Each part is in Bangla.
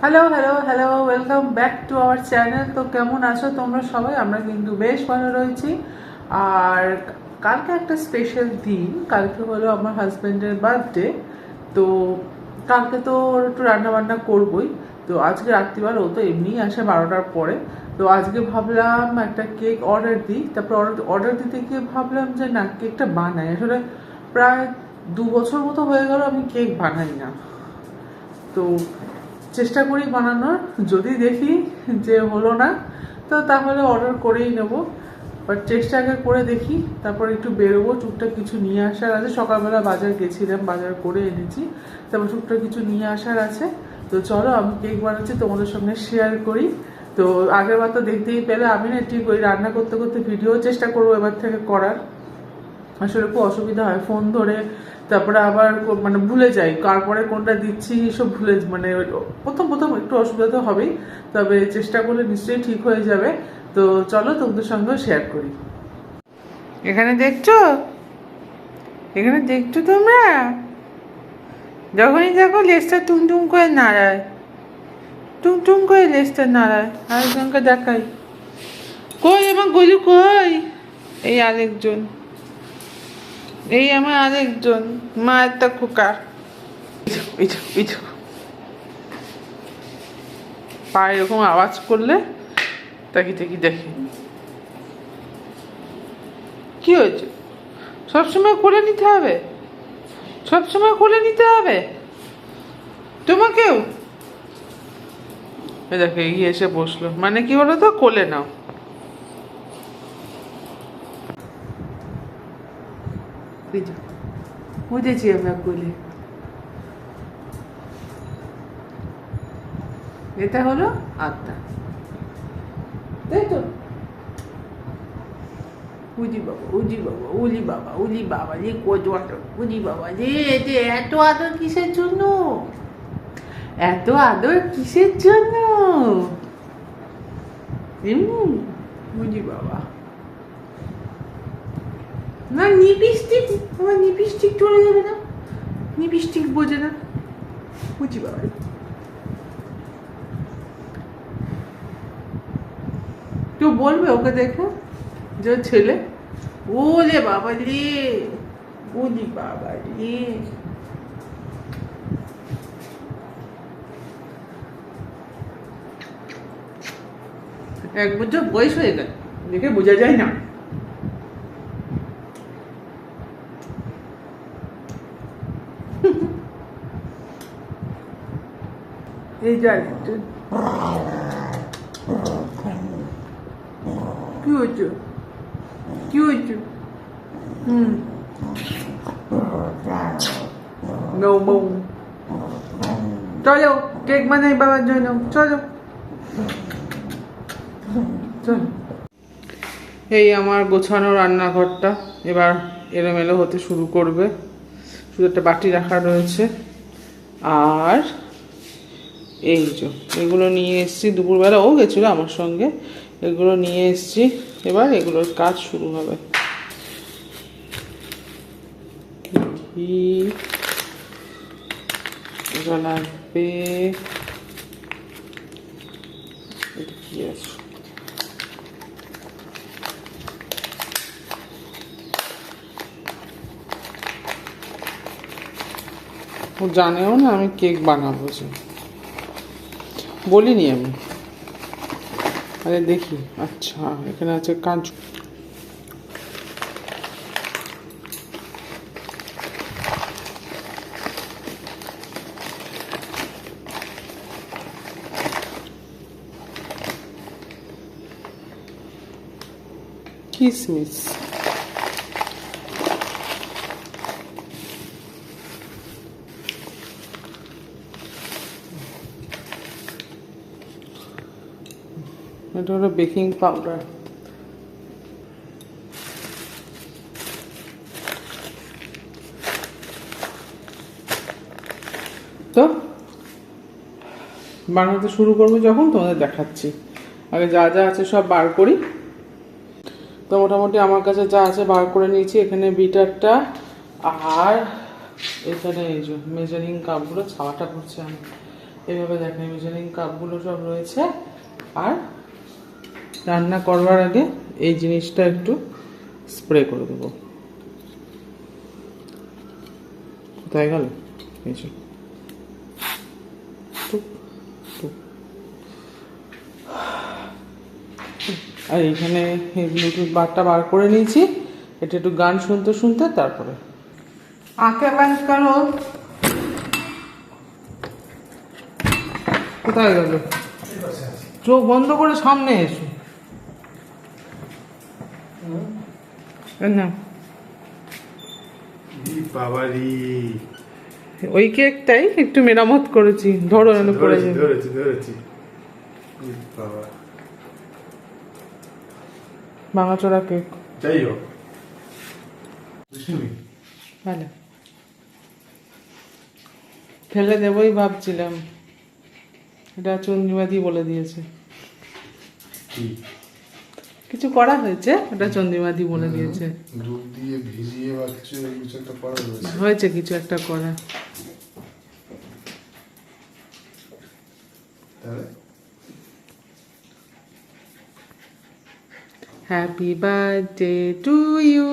Hello hello hello welcome back to our channel তো কেমন আছো তোমরা সবাই? আমরা কিন্তু বেশ ভালো রয়েছি। আর কালকে একটা স্পেশাল দিন। কালকে হলো আমার হাজব্যান্ডের বার্থডে তো কালকে তো ওর একটু রান্না বান্না করবই। তো আজকে রাত্রিবেলা ও তো এমনিই আসে বারোটার পরে। তো আজকে ভাবলাম একটা কেক অর্ডার দিই। তারপর অর্ডার দিতে গিয়ে ভাবলাম যে না কেকটা বানাই। আসলে প্রায় দু বছর মতো হয়ে গেল আমি কেক বানাই না। তো চেষ্টা করি বানানোর। যদি দেখি যে হলো না, তো তাহলে অর্ডার করেই নেব। বাট চেষ্টা আগে করে দেখি, তারপর একটু বেরোবো। টুকটাক কিছু নিয়ে আসার আছে। সকালবেলা বাজার গেছিলাম, বাজার করে এনেছি। তারপর টুকটাক কিছু নিয়ে আসার আছে। তো চলো, আমি কেক বানাচ্ছি, তোমাদের সঙ্গে শেয়ার করি। তো আগের বার তো দেখতেই পেলে, আমি না ঠিক ওই রান্না করতে করতে ভিডিও চেষ্টা করব এবার থেকে করার। আসলে খুব অসুবিধা হয় ফোন ধরে তারপরে আবার মানে ভুলে যাই, কারপরে কোনটা দিচ্ছি এসব ভুলে মানে প্রথম প্রথম একটু অসুবিধা তো হবেই, তবে চেষ্টা করলে নিশ্চয়ই ঠিক হয়ে যাবে। তো চলো তোমাদের সঙ্গে শেয়ার করি। এখানে দেখছ? এখানে দেখছ তোমরা? যখনই দেখো লেজটা টুমটুম করে নাড়ায় টুমটুম করে লেজটা নাড়ায়, আরেকজনকে দেখাই কই, আমার গলু কই? এই আরেকজন। এই আমার আরেকজন মা যে, এই পা এরকম আওয়াজ করলে তাকি দেখি দেখি। কি হয়েছে? সবসময় কোলে নিতে হবে? সবসময় কোলে নিতে হবে? তোমাকেও? দেখো এগিয়ে এসে বসল। মানে কি বলো তো কোলে নাও। যে, এটা হলো আত্মা তাই তো? উজি বাবা উজি বাবা উলি বাবা উলি বাবা রে কত বাবা রে যে এত আদর কিসের জন্য? এত আদর কিসের জন্য? এমনি উজি বাবা। না নিপিস্টিক আমার নিপিস্টিক চলে যাবে না। নিপিস্টিক বোঝে না। বুঝি বাবা কেউ বলবে ওকে দেখে? যে ছেলে। ওলে বাবা রে ওলি বাবা রে এক বছর বয়স হয়ে গেল, দেখে বোঝা যায় না। একটু। কি হয়েছে? কি হয়েছে? হুম। No, no. চলো কেক বানাই বাবার জন্য। চলো। চলো। এই আমার গোছানো রান্নাঘরটা এবার এলোমেলো হতে শুরু করবে। শুধু একটা বাটি রাখা রয়েছে। আর এই যে, এগুলো নিয়ে এসছি, দুপুরবেলা ও গেছিল আমার সঙ্গে। এগুলো নিয়ে এসছি, এবার এগুলোর কাজ শুরু হবে। লাগবে? ও জানেও না আমি কেক বানাবো যে। বলিনি আমি। আরে দেখি। আচ্ছা এখানে আছে কাজু কিসমিস? এটা হলো বেকিং পাউডার। তো বানাতে শুরু করব যখন, তোমাদের দেখাচ্ছি। আগে যা যা আছে সব বার করি। তো মোটামুটি আমার কাছে যা আছে বার করে নিয়েছি। এখানে বিটারটা আর এখানে এই যে মেজারিং কাপগুলো ছাওয়াটা করছে আমি। এভাবে দেখেন মেজারিং কাপগুলো সব রয়েছে। আর রান্না করবার আগে এই জিনিসটা একটু স্প্রে করে দেবো। কোথায় গেল। আর এখানে এই ব্লুটুথ বারটা বার করে নিয়েছি। এটা একটু গান শুনতে শুনতে তারপরে। আঁকে বন্ধ করো। কোথায় গেল? চোখ বন্ধ করে সামনে এসো। বাবারি। ওই কেকটাই একটু মেরামত করেছি। ধরো যেন পড়ে যাবে। ধরেছি ধরেছি। বাবা। ভাঙাচোরা কেক। যাই হোক। ভালো। ফেলে দেবই ভাবছিলাম। এটা চন্দ্রিমাদি বলে দিয়েছে। কিছু করা হয়েছে ওটা চন্দ্রিমাদি বলে দিয়েছে। দুধ দিয়ে ভিজিয়ে বা কিছু কিছু একটা করা রয়েছে হয়েছে কিছু একটা করা। Happy birthday to you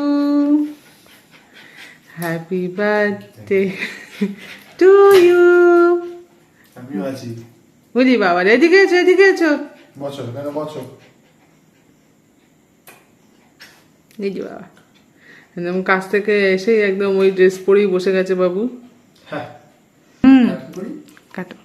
happy birthday to you আমিও আছি। বুঝি বাবা এদিকে এসো এদিকে এসো। বছর কেন বছর এই যে বাবা। একদম কাছ থেকে এসেই একদম ওই ড্রেস পরেই বসে গেছে বাবু। হ্যাঁ। হুম। কাটো।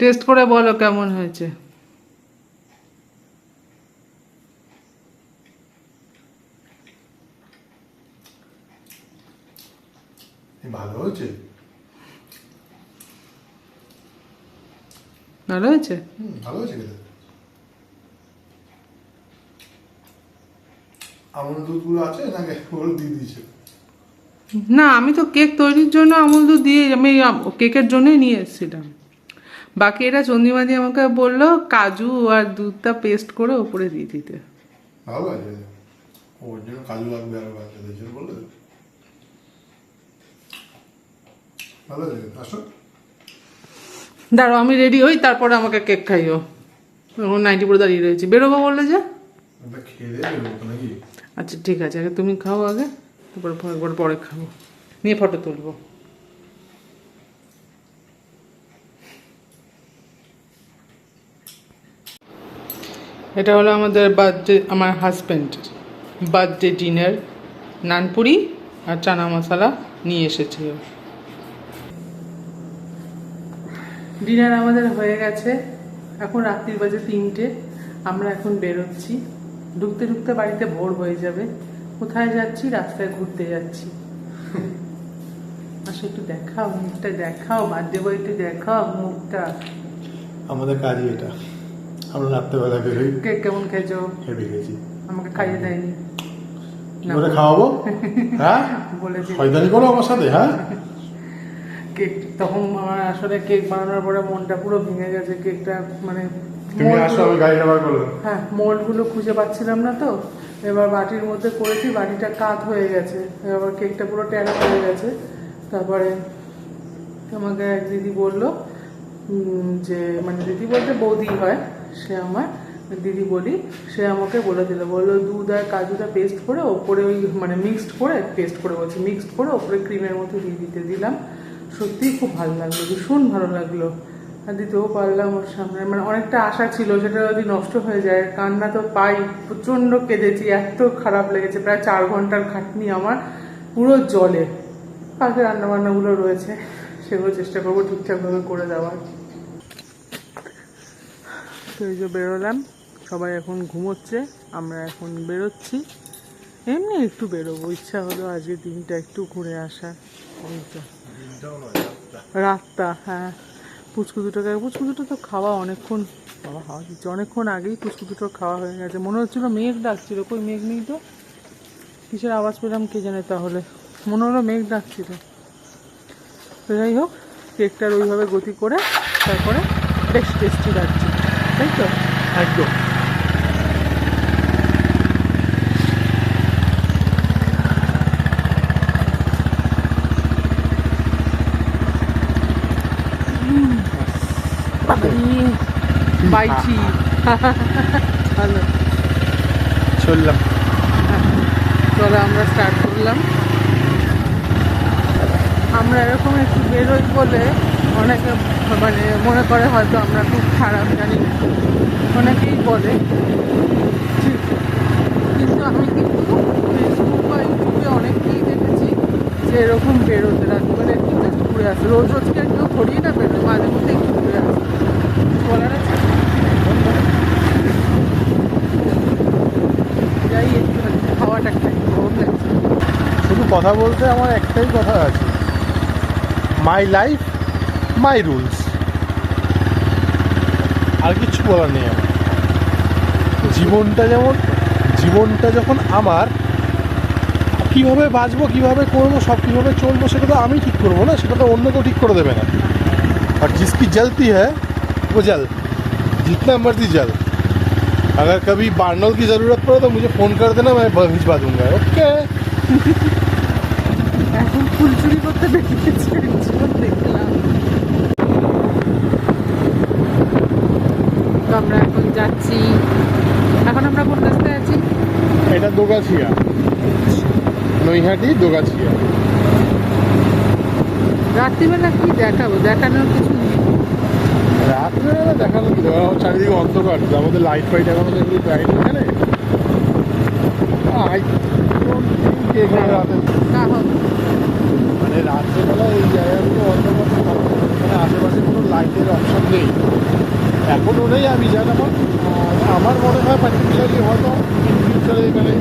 টেস্ট করে বলো কেমন হয়েছে। ভালো হয়েছে? ভালো হয়েছে? ভালো হয়েছে খেতে। দুধগুলো আছে নাকি? ওগুলো দিয়ে দিয়েছে। না আমি তো কেক তৈরির জন্য আমুল দুধ দিয়ে আমি কেকের জন্যই নিয়ে এসেছিলাম। বাকি এটা চন্দিমাদি আমাকে বলল কাজু আর দুধটা পেস্ট করে ওপরে দিয়ে দিতে। ভালো আছে ওর জন্য কাজু লাগবে আরও বাচ্চাদের জন্য বললে? ভালো আছে আসো। দাঁড়ো আমি রেডি হই তারপরে আমাকে কেক খাইও। এখন নাইনটি পরে দাঁড়িয়ে রয়েছি। বেরোবো বললে যে? আচ্ছা ঠিক আছে। আগে তুমি খাও আগে তারপর একবার পরে খাব। নিয়ে ফটো তুলবো। এটা হলো আমাদের বার্থডে, আমার হাজব্যান্ডের বার্থডে ডিনার নানপুরি আর চানা মশলা নিয়ে এসেছি। ডিনার আমাদের হয়ে গেছে। এখন রাত্রির বাজে তিনটে। আমরা এখন বেরোচ্ছি। ঢুকতে ঢুকতে বাড়িতে ভোর হয়ে যাবে। কোথায় যাচ্ছি? রাস্তায় ঘুরতে যাচ্ছি। আসলে একটু দেখাও, মুখটা দেখাও, বার্থডে বয়টা দেখাও, মুখটা। আমাদের কাজই এটা। আমরা রাত্রেবেলা বেরোই। কেক কেমন খেয়েছো? হেভি গেছি আমাকে খাইয়ে দেয়নি। খাওয়াবো? হ্যাঁ? বলেছি শয়তানি করো আমার সাথে হ্যাঁ? কেক তখন আমার আসলে কেক বানানোর পরে মনটা পুরো ভেঙে গেছে কেকটা মানে তুমি আসো আমি গাড়ি করলাম হ্যাঁ মোল্ডগুলো খুঁজে পাচ্ছিলাম না তো। এবার বাটির মধ্যে করেছি বাটিটা কাত হয়ে গেছে। এবার কেকটা পুরো ট্যারা হয়ে গেছে। তারপরে আমাকে এক দিদি বলল যে মানে দিদি বলতে বৌদি হয়। সে আমার দিদি বলি, সে আমাকে বলে দিল। বলল, দুধ আর কাজুটা পেস্ট করে ওপরে ওই মানে মিক্সড করে পেস্ট করে বলছি মিক্সড করে ওপরে ক্রিমের মতো দিয়ে দিতে। দিলাম। সত্যিই খুব ভালো লাগল, ভীষণ ভালো লাগল। আর দিতেও পারলাম ওর সামনে। মানে অনেকটা আশা ছিল সেটা যদি নষ্ট হয়ে যায়। কান্না তো পাই, প্রচণ্ড কেঁদেছি, এত খারাপ লেগেছে। প্রায় চার ঘণ্টার খাটনি আমার পুরো জলে। কালকে রান্নাবান্নাগুলো রয়েছে, সেগুলো চেষ্টা করব ঠিকঠাকভাবে করে দেওয়ার। এই যে বেরোলাম, সবাই এখন ঘুমোচ্ছে, আমরা এখন বেরোচ্ছি। এমনি একটু বেরোবো, ইচ্ছা হলো আজকের দিনটা একটু ঘুরে আসার রাতটা হ্যাঁ। পুচকু দুটোকে, পুচকু দুটো তো খাওয়া অনেকক্ষণ, বাবা, হাওয়া দিচ্ছে। অনেকক্ষণ আগেই পুচকু দুটো খাওয়া হয়ে গেছে। মনে হচ্ছিল মেঘ ডাকছিল। কই মেঘ নেই তো? কিসের আওয়াজ পেলাম কে জানে তাহলে? মনে হলো মেঘ ডাকছিল। তো যাই হোক, কেকটার ওইভাবে গতি করে তারপরে বেশ টেস্টি লাগছে। তাই তো একদম ভালো। চললাম। চলো আমরা স্টার্ট করলাম। আমরা এরকম একটু বেরোই বলে অনেকে মানে মনে করে হয়তো আমরা খুব খারাপ, জানি অনেকেই বলে ঠিক কিন্তু আমি কিন্তু ফেসবুক বা ইউটিউবে অনেককেই দেখেছি যে এরকম বেরোতে রাখবে মানে একটু ঘুরে আসে। রোজ রোজকে কেউ থরিয়ে না বেরোয়, মাঝে মধ্যে একটু ঘুরে আসে। বলার আছে? যাই একটু খাওয়াটা খাই গরম লাগছে। শুধু কথা বলতে আমার একটাই কথা আছে। মাই লাইফ মাই রুলস আর কিছু বলার নেই আমার জীবনটা যেমন জীবনটা যখন আমার কিভাবে বাঁচবো কিভাবে করবো সব কিভাবে চলবো সেটা তো আমি ঠিক করবো না সেটা তো অন্য কেউ ঠিক করে দেবে না और जिसकी जलती है वो जल जितना मर्जी जल अगर कभी बार्नल की ज़रूरत पड़े तो मुझे फ़ोन कर देना मैं भिजवा दूंगा ओके এখন ফুল চুরি করতে বেরিয়েছে জীবন দেখলাম আমরা এখন যাচ্ছি। এখন আমরা কোন রাস্তায় আছি? এটা দোগাছিয়া। নৈহাটি দোগাছিয়া। রাত্রিবেলা কি দেখাবো? দেখানোর কিছু নেই। রাত্রেবেলা দেখানো কি দেখানো চারিদিকে অন্ধকার। আমাদের লাইট ফাইট এখনও যেগুলো দেয়নি এখানে? এখানে রাতে? মানে রাত্রেবেলা এই জায়গাগুলো অন্ধকার। আশেপাশে কোনো লাইটের অপশন নেই। এখনও নেই আমি জানি আমার আমার মনে হয় পার্টিকুলারলি হয়তো ফিউচারে এখানে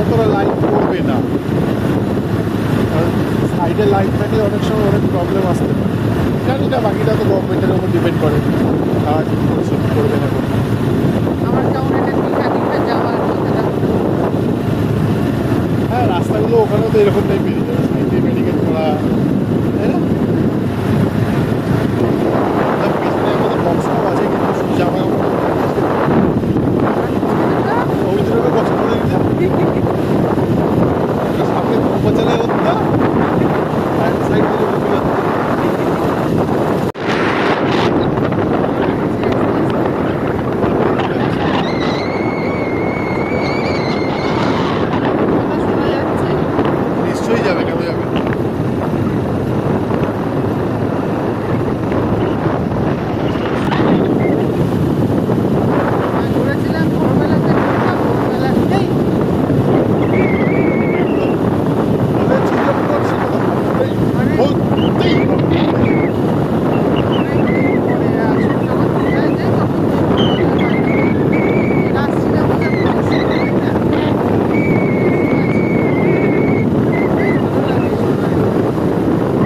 অতটা লাইট পড়বে না। কারণ সাইডে লাইট থাকলে অনেক সময় অনেক প্রবলেম আসতে পারে। জানি না বাকিটা তো গভর্নমেন্টের উপর ডিপেন্ড করে। তারা ঠিক করছে কি করবে না করবে। হ্যাঁ রাস্তাগুলো ওখানেও তো এরকম টাইপ বেরিয়ে যাবে সাইডে মেডিকেল করা তাই না? জামা ওই জন্য পছন্দ করে দিতে সামনে বাচ্চারা হতো আর সাইড থেকে ঢুকে যাচ্ছে। কথা শোনা যাচ্ছে নিশ্চয়ই যাবে কেন যাবে আমি ঘুরেছিলাম ভোরবেলাতে ঘুরলাম ভোরবেলাতেই বলে চিন্তা করছি না। এই, মানে- বলতেই হবে। অনেকদিন পরে আসল যখন দীঘায় যাই তখন তো এই ভোরবেলা হয় না। রাত্রিটা বোধ হয় খুব বেশি হয় না? বেশ ভালো লাগে সময়।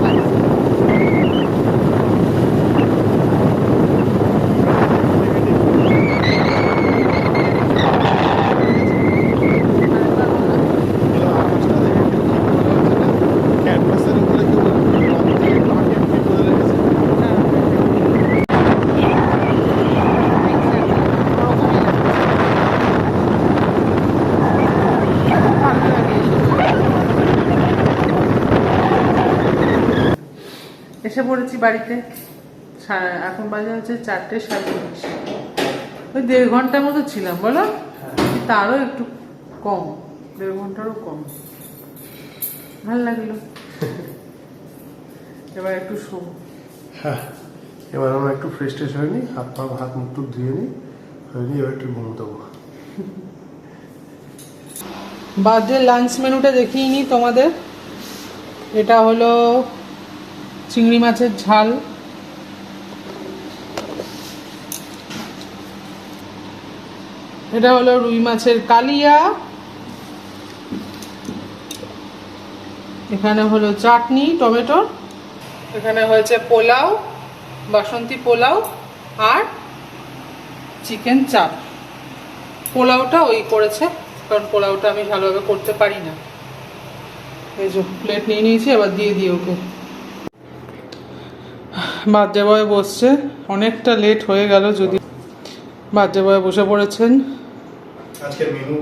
আচ্ছা। আরেকবার বলো। এলো আকাশটা দেখে কেউ কি মনে হচ্ছে না? ক্যানভাসের উপরে কেউ রং দিয়ে পাকে কি করে রেখেছে। হ্যাঁ। Exactly. ওরকমই লাগছে। ভালো লাগে এইসব এসে পড়েছি বাড়িতে। এখন বাজে হচ্ছে চারটে সাঁত্রিশ ওই দেড় ঘণ্টার মতো ছিলাম বলো? তারও একটু কম দেড় ঘন্টারও কম। ভালো লাগল। এবার একটু শোবো হ্যাঁ এবার আমরা একটু ফ্রেশ ট্রেশ হয়ে নিই হাত পা হাত মুখ টুক ধুয়ে নিই হয়ে নিই এবার একটু ঘুম দেবো বার্থডে লাঞ্চ মেনুটা দেখিয়ে নিই তোমাদের। এটা হলো চিংড়ি মাছের ঝাল। এটা হলো রুই মাছের কালিয়া। এখানে হলো চাটনি, টমেটো। এখানে হয়েছে পোলাও, বাসন্তী পোলাও আর চিকেন চাপ। পোলাওটা ওই করেছে, কারণ পোলাওটা আমি ভালোভাবে করতে পারি না। এই যে প্লেট নিয়ে নিয়েছি, এবার দিয়ে দিই ওকে। বাদ্যে বয়ে বসছে। অনেকটা লেট হয়ে গেল যদি বাদ্যে বয়ে বসে পড়েছেন। আজকের মেনু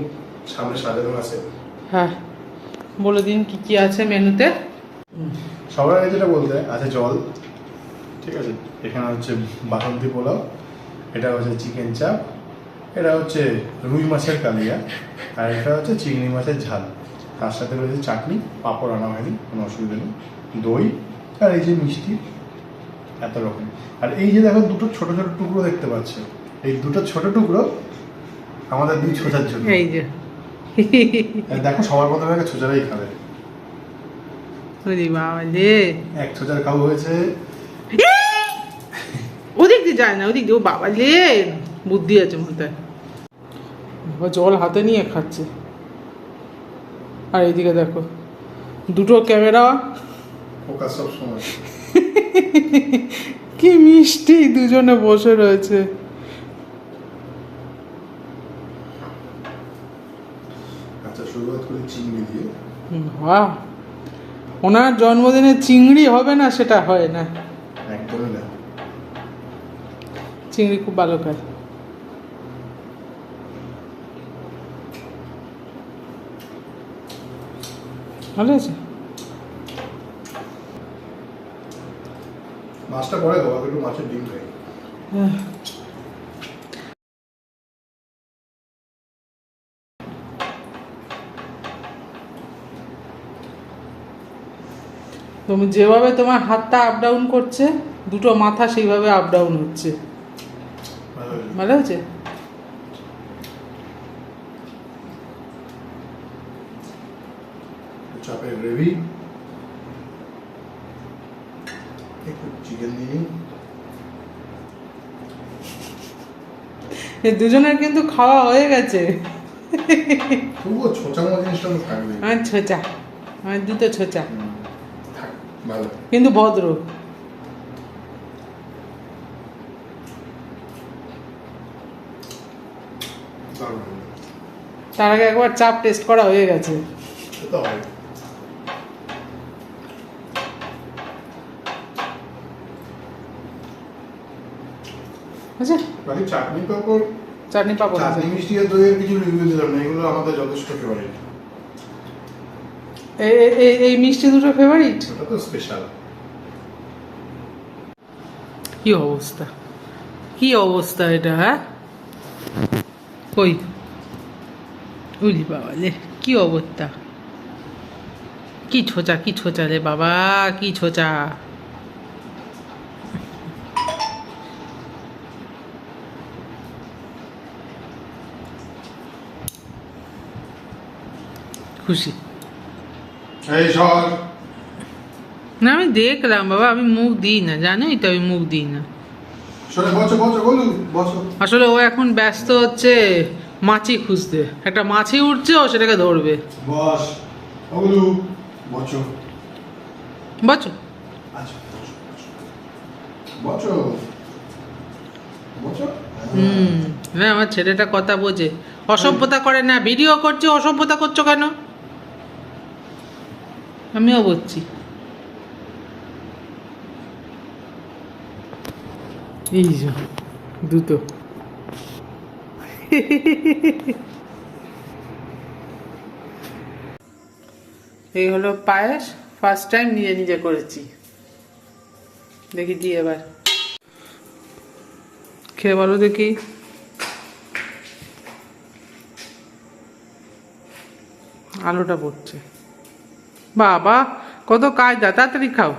সামনে সাজানো আছে। হ্যাঁ বলে দিন কি কি আছে মেনুতে সবার আগে যেটা বলতে আছে জল ঠিক আছে? এখানে হচ্ছে বাসন্তী পোলাও এটা হচ্ছে চিকেন চাপ এটা হচ্ছে রুই মাছের কালিয়া আর এটা হচ্ছে চিংড়ি মাছের ঝাল। তার সাথে রয়েছে চাটনি পাঁপড় আনা হয়নি কোনো অসুবিধা নেই। দই আর এই যে মিষ্টি এত রকম। আর এই যে দেখো দুটো ছোট ছোট টুকরো দেখতে পাচ্ছ এই দুটো ছোট টুকরো আমাদের দুই ছোটার জন্য। এই যে। আর দেখো সবার প্রথমে আগে ছোচারাই খাবে। ওরে বাবা রে। এক ছোচার খাওয়া হয়েছে। ওদিক দিয়ে যায় না ওদিক দিয়ে। ও বাবা রে বুদ্ধি আছে মাথায় জল হাতে নিয়ে খাচ্ছে। আর এইদিকে দেখো দুটো ক্যামেরা। ফোকাস সব সময়। কি মিষ্টি দুজনে বসে রয়েছে। আচ্ছা শুরুয়াত করি চিংড়ি দিয়ে। বাহ। ওনার জন্মদিনে চিংড়ি হবে না সেটা হয় না? একদমই না। চিংড়ি খুব ভালো খায়। ভালো আছে? মাছটা পরে দেবো একটু মাছের ডিম খাই। তুমি যেভাবে তোমার হাতটা আপ ডাউন করছে দুটো মাথা সেইভাবে আপ ডাউন হচ্ছে। ভালো হয়েছে? চাপের গ্রেভি একটু চিকেন দিয়ে নিই। এই দুজনের কিন্তু খাওয়া হয়ে গেছে। তবুও ছোচা জিনিসটা তো থাকবে। আমার ছোচা আমার দুটো ছোচা। ভালো। কিন্তু ভদ্র। তার আগে একবার চাপ টেস্ট করা হয়ে গেছে। তো হয় আচ্ছা বাকি চাটনি পাপড় চাটনি চাটনি মিষ্টি আর দইয়ের কিছু রিভিউ দিলাম না এগুলো আমাদের যথেষ্ট ফেভারিট এই এই মিষ্টি দুটো ফেভারিট ওটা তো স্পেশাল কি অবস্থা? কি অবস্থা এটা হ্যাঁ? কই? উলি বাবা লে কি অবস্থা? কি ছোচা কি ছোচা রে বাবা কি ছোচা? খুশি। না আমি দেখলাম বাবা আমি মুখ দিই না জানোই তো আমি মুখ দিই না। আসলে ও এখন ব্যস্ত হচ্ছে মাছি খুঁজতে। একটা মাছি উঠছে ও সেটাকে ধরবে। বস বসো। বাচ্চো আচ্ছা হুম। না আমার ছেলেটা কথা বোঝে। অসভ্যতা করে না ভিডিও করছে অসভ্যতা করছ কেন? আমিও বলছি। এই যে দুটো। এই হলো পায়েস ফার্স্ট টাইম নিজে নিজে করেছি। দেখি দি এবার। খেয়ে বলো দেখি। আলোটা পড়ছে। বাবা কত কাজ কায়দা তাড়াতাড়ি খাও।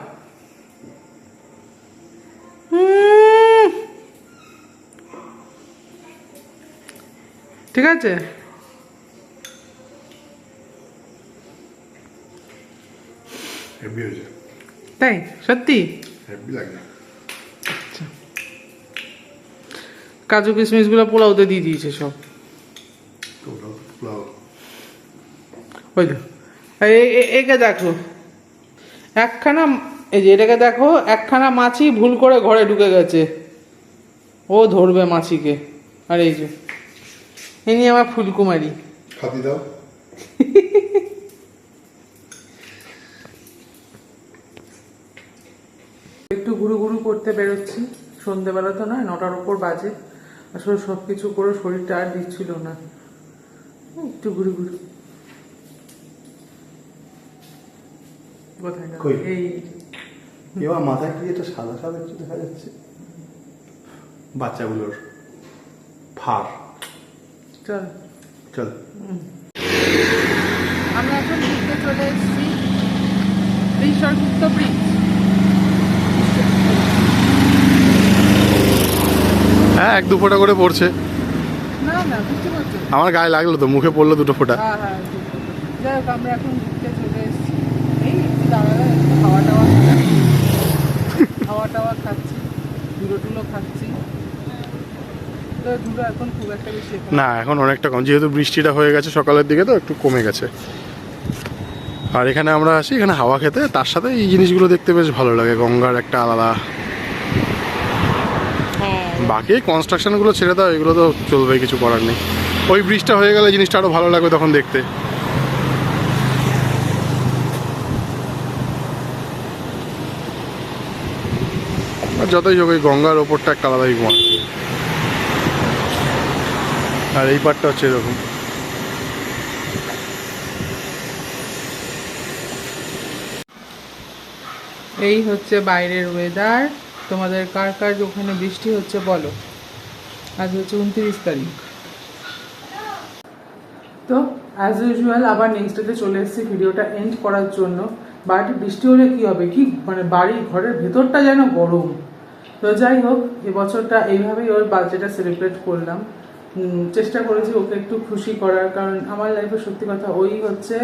ঠিক আছে? তাই? সত্যি? লাগে। কাজু কিশমিশগুলো পোলাওতে দিয়ে দিয়েছে সব। পোলাও। ওই তো। একে দেখো। একখানা এই যে এটাকে দেখো একখানা মাছি ভুল করে ঘরে ঢুকে গেছে। ও ধরবে মাছিকে। আর এই যে ইনি আমার ফুলকুমারী খাতি দাও। একটু ঘুরু ঘুরু করতে বেরোচ্ছি। সন্ধেবেলা তো নয় নটার উপর বাজে। আসলে সব কিছু করে শরীরটা আর দিচ্ছিল না। একটু ঘুরু ঘুরু কোথায় এই এবার মাথায় কি এটা সাদা সাদা কিছু দেখা যাচ্ছে? বাচ্চাগুলোর ফার। চল। চল। আমরা এখন ঘুরতে চলে এসেছি ঈশ্বরগুপ্ত ব্রিজ। হ্যাঁ এক দু ফোঁটা করে পড়ছে। না না আমার গায়ে লাগল তো মুখে পড়ল দুটো ফোঁটা। হ্যাঁ হ্যাঁ যাই হোক আমরা এখন ঘুরতে চলে এসেছি দাঁড়ালে একটু টাওয়া খাচ্ছি। টাওয়া খাচ্ছি ধুলো টুলো খাচ্ছি না এখন অনেকটা কম। যেহেতু বৃষ্টিটা হয়ে গেছে সকালের দিকে তো একটু কমে গেছে। আর এখানে আমরা আসি এখানে হাওয়া খেতে। তার সাথে এই জিনিসগুলো দেখতে বেশ ভালো লাগে গঙ্গার একটা আলাদা। হ্যাঁ। বাকি কনস্ট্রাকশনগুলো ছেড়ে দাও এগুলো তো চলবে কিছু করার নেই। ওই ব্রিজটা হয়ে গেলে জিনিসটা আরও ভালো লাগবে তখন দেখতে। আর যতই হোক ওই গঙ্গার ওপরটা একটা আলাদাই আর এই পার্টটা হচ্ছে এরকম। এই হচ্ছে বাইরের ওয়েদার তোমাদের কার কার ওখানে বৃষ্টি হচ্ছে বলো? আজ হচ্ছে উনত্রিশ তারিখ। তো অ্যাজ ইউজুয়াল আবার নেক্সট ডেতে চলে এসেছি ভিডিওটা এন্ড করার জন্য। বাট বৃষ্টি হলে কি হবে? কি? মানে বাড়ি ঘরের ভেতরটা যেন গরম। তো যাই হোক এবছরটা এইভাবেই ওর বার্থডেটা সেলিব্রেট করলাম। চেষ্টা করেছি ওকে একটু খুশি করার, কারণ আমার লাইফে সত্যি কথা ওই হচ্ছে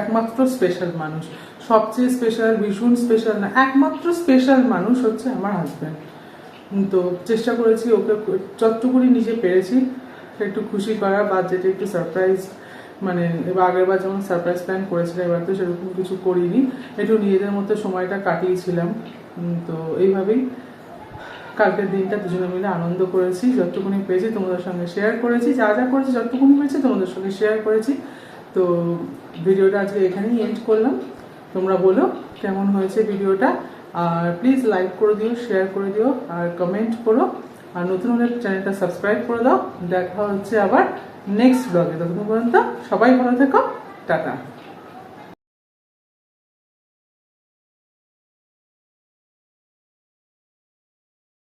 একমাত্র স্পেশাল মানুষ। সবচেয়ে স্পেশাল ভীষণ স্পেশাল না, একমাত্র স্পেশাল মানুষ হচ্ছে আমার হাজব্যান্ড তো চেষ্টা করেছি ওকে যতটুকুনি নিজে পেরেছি একটু খুশি করা বাজেটে একটু সারপ্রাইজ মানে এবার আগের বার যেমন সারপ্রাইজ প্ল্যান করেছিলাম এবার তো সেরকম কিছু করিনি। একটু নিজেদের মধ্যে সময়টা কাটিয়েছিলাম। তো এইভাবেই কালকের দিনটা দুজনে মিলে আনন্দ করেছি, যতটুকুনি পেয়েছি তোমাদের সঙ্গে শেয়ার করেছি, যা যা করেছি, যতটুকুনি পেয়েছি তোমাদের সঙ্গে শেয়ার করেছি। তো ভিডিওটা আজকে এখানেই এন্ড করলাম। তোমরা বলো কেমন হয়েছে ভিডিওটা, আর প্লিজ লাইক করে দিও শেয়ার করে দিও, আর কমেন্ট করো। আর নতুন হলে চ্যানেলটা সাবস্ক্রাইব করে দাও। দেখা হচ্ছে আবার নেক্সট ব্লগে ততক্ষণ পর্যন্ত সবাই ভালো থেকো। টাটা।